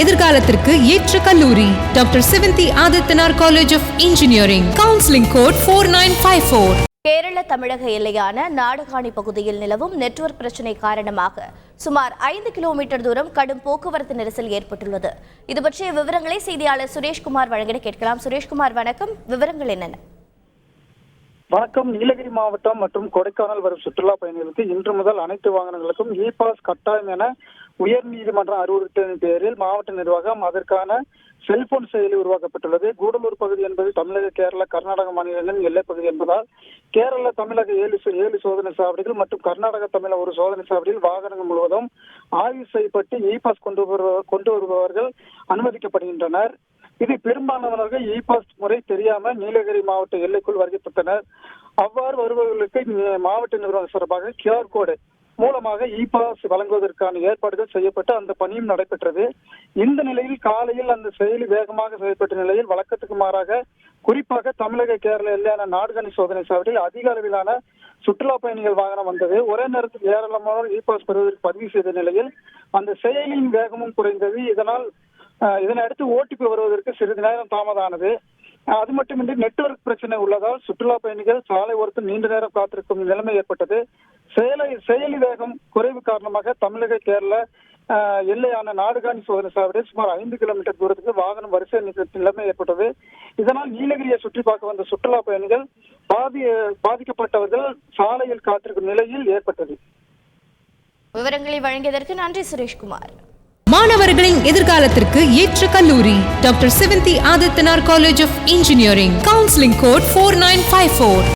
எதிர்காலத்திற்கு ஏற்ற கல்லூரி. Doctor Sivanthi Adithanar college of engineering counselling code four nine five four Kerala தமிழக எல்லையான நாடுகாணி பகுதியில் நிலவும் நெட்வொர்க் பிரச்சினை காரணமாக சுமார் ஐந்து கிலோமீட்டர் தூரம் கடும் போக்குவரத்து நெரிசல் ஏற்பட்டுள்ளது. இது பற்றிய விவரங்களை செய்தியாளர் சுரேஷ்குமார் வழங்கிட கேட்கலாம். சுரேஷ்குமார் வணக்கம். விவரங்கள் என்னென்ன? வணக்கம். நீலகிரி மாவட்டம் மற்றும் கொடைக்கானல் வரும் சுற்றுலா பயணிகளுக்கு இன்று முதல் அனைத்து வாகனங்களுக்கும் இ பாஸ் கட்டாயம் என உயர்நீதிமன்றம் அறிவுறுத்தின் பேரில் மாவட்ட நிர்வாகம் அதற்கான செல்போன் செயலி உருவாக்கப்பட்டுள்ளது. கூடலூர் பகுதி என்பது தமிழக கேரள கர்நாடக மாநிலங்களின் எல்லைப்பகுதி என்பதால் கேரள தமிழக ஏழு சோ- ஏழு சோதனை சாவடிகள் மற்றும் கர்நாடக தமிழக ஒரு சோதனை சாவடியில் வாகனங்கள் முழுவதும் ஆய்வு செய்யப்பட்டு இ பாஸ் கொண்டு கொண்டு வருபவர்கள் அனுமதிக்கப்படுகின்றனர். இது பெரும்பாலானவர்கள் இ பாஸ் முறை தெரியாமல் நீலகிரி மாவட்ட எல்லைக்குள் வருகைப்பட்டனர் அவ்வாறு வருபவர்களுக்கு மாவட்ட நிர்வாகம் சார்பாக கியூஆர் கோடு மூலமாக இ பாஸ் வழங்குவதற்கான ஏற்பாடுகள் செய்யப்பட்டு அந்த பணியும் நடைபெற்றது. இந்த நிலையில் காலையில் அந்த செயலி வேகமாக செயல்பட்ட நிலையில் வழக்கத்துக்கு மாறாக குறிப்பாக தமிழக கேரள எல்லையான நாடுகணி சோதனை சாவடியில் அதிக அளவிலான சுற்றுலா பயணிகள் வாகனம் வந்தது. ஒரே நேரத்தில் ஏராளமானோர் இ பாஸ் பெறுவதற்கு பதிவு செய்த நிலையில் அந்த செயலியின் வேகமும் குறைந்தது. இதனால் இதனையடுத்து ஓடிபி வருவதற்கு சிறிது நேரம் தாமதானது அது மட்டுமின்றி நெட்வொர்க் பிரச்சனை உள்ளதால் சுற்றுலா பயணிகள் சாலை ஓரத்தில் நீண்ட நேரம் காத்திருக்கும் நிலைமை ஏற்பட்டது. செயலை செயலி வேகம் குறைவு காரணமாக தமிழக கேரள எல்லையான நாடுகாணி சோதனை சாவடி சுமார் ஐந்து கிலோமீட்டர் தூரத்துக்கு வாகனம் வரிசை நிலைமை ஏற்பட்டது. இதனால் நீலகிரியை சுற்றி பார்க்க வந்த சுற்றுலா பயணிகள் பாதி பாதிக்கப்பட்டவர்கள் சாலையில் காத்திருக்கும் நிலையில் ஏற்பட்டது. விவரங்களை வழங்கியதற்கு நன்றி சுரேஷ்குமார். மாணவர்களின் எதிர்காலத்திற்கு ஏற்ற கல்லூரி doctor Sivanthi Adithanar college of engineering counselling code four nine five four.